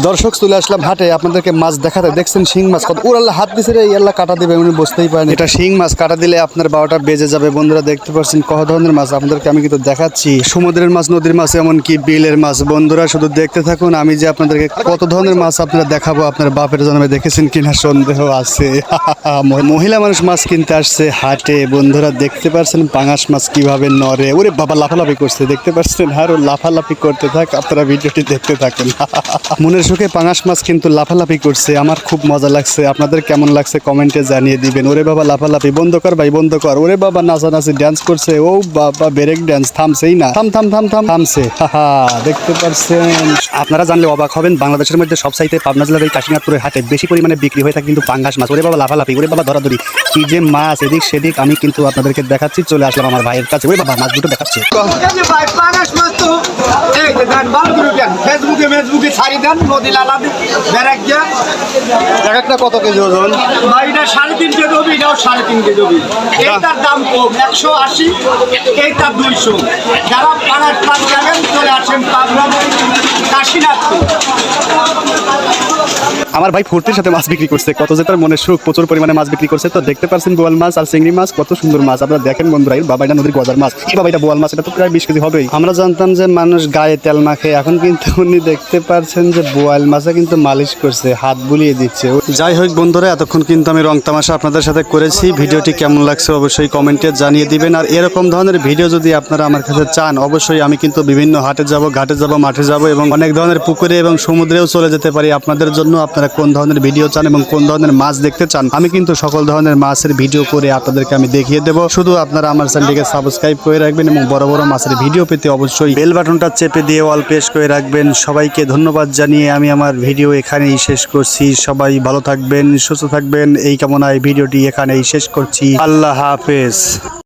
দর্শক, চলে আসলাম হাটে। আপনাদেরকে মাছ দেখাতে। দেখছেন শিং মাছ কত উড়াল্লা হাত দিছে রে ইয়াল্লা কাটা দিবে, উনি বুঝতেই পারেন। এটা শিং মাছ, কাটা দিলে আপনার বারোটা বেজে যাবে। বন্ধুরা, দেখতে পাচ্ছেন কত ধরনের মাছ। আপনাদেরকে আমি কিন্তু দেখাচ্ছি। সমুদ্রের মাছ, নদীর মাছ, এমনকি বিলের মাছ। বন্ধুরা, শুধু দেখতে থাকুন, আমি যে আপনাদেরকে কত ধরনের মাছ আপনারা দেখাবো, আপনার বাপের জন্মে দেখেছেন কিনা সন্দেহ আছে। মহিলা মানুষ মাছ কিনতে আসছে হাটে। বন্ধুরা, দেখতে পাচ্ছেন পাঙাশ মাছ কীভাবে নরে ওরে বাবা, লাফালাফি করছে। দেখতে পাচ্ছেন, আর লাফালাফি করতে থাক, আপনারা ভিডিওটি দেখতে থাকুন। মনের সুখে পাঙাশ মাছ কিন্তু লাফালাফি করছে, আমার খুব মজা লাগছে। আপনাদের কেমন লাগছে কমেন্টে জানিয়ে দিবেন। ওরে বাবা, লাফালাফি, বন্ধ কর ভাই, বন্ধ কর। ওরে বাবা, নাচানাচি ড্যান্স করছে। ও বাবা ব্রেক ড্যান্স থামছেই না। থাম থাম থাম থাম। থামছে। দেখতে পাচ্ছেন আপনারা জানলে অবাক হবেন, বাংলাদেশের মধ্যে সব সাইতে পাবনা জেলার এই কাশীনাথপুরের হাটে বেশি পরিমাণে বিক্রি হয়ে থাকে কিন্তু পাঙ্গাস মাছ। ওরে বাবা, লাফালাফি, ওরে বাবা, ধরাধরি। কি যে মাছ, এদিক সেদিক আমি কিন্তু আপনাদেরকে দেখাচ্ছি, চলে আসলাম আমার ভাইয়ের কাছে। ওরে বাবা, মাছ দুটো দেখাচ্ছে। এই যে ভাই পাঙাশ মাছ তো এই যে দেন। বালগুলো দেন ফেসবুকে ফেসবুকে ছাড়ি দেন নদী লালা বেড়াক দেন এক একটা কত কেজি ওজন? ভাই এটা সাড়ে তিন কেজি হবে এটাও সাড়ে তিন কেজি হবে। এইটার দাম কম একশো আশি এইটার দুইশো। যারা পাড়ার পাঁচ যাবেন চলে আসেন পাবনা কাশীনাথপুর। আমার ভাই ফুর্তির সাথে মাছ বিক্রি করছে। কত যে তার মনে সুখ, প্রচুর পরিমাণে মাছ বিক্রি করছে। তো দেখতে পাচ্ছেন বোয়াল মাছ আর চিংড়ি মাছ, কত সুন্দর মাছ। আপনারা দেখেন বন্ধুরা বাবা এটা নদীর গজার মাছ। এই বাবা এটা বোয়াল মাছ, এটা তো প্রায় বিশ কেজি হবেই। আমরা জানতাম যে মানুষ গায়ে তেল মাখে এখন কিন্তু উনি দেখতে পাচ্ছেন যে বোয়াল মাছে কিন্তু মালিশ করছে, হাত বুলিয়ে দিচ্ছে। যাই হোক বন্ধুরা, এতক্ষণ কিন্তু আমি রং তামাশা আপনাদের সাথে করেছি। ভিডিওটি কেমন লাগছে অবশ্যই কমেন্টে জানিয়ে দিবেন। আর এরকম ধরনের ভিডিও যদি আপনারা আমার কাছে চান, অবশ্যই আমি কিন্তু বিভিন্ন হাটে যাব, ঘাটে যাব, মাঠে যাব এবং অনেক ধরনের পুকুরে এবং সমুদ্রেও চলে যেতে পারি আপনাদের জন্য। আপনারা কোন ধরনের ভিডিও চান এবং কোন ধরনের মাছ দেখতে চান, আমি কিন্তু সকল ধরনের মাছের ভিডিও করে আপনাদেরকে আমি দেখিয়ে দেব। শুধু আপনারা আমার চ্যানেলটিকে সাবস্ক্রাইব করে রাখবেন এবং বড় বড় মাছের ভিডিও পেতে অবশ্যই বেল বাটনটা চেপে দিয়ে অল প্রেস করে রাখবেন। সবাইকে ধন্যবাদ জানিয়ে আমি আমার ভিডিও এখানেই শেষ করছি। সবাই ভালো থাকবেন, সুস্থ থাকবেন। এই কামনায় ভিডিওটি এখানেই শেষ করছি। আল্লাহ হাফেজ।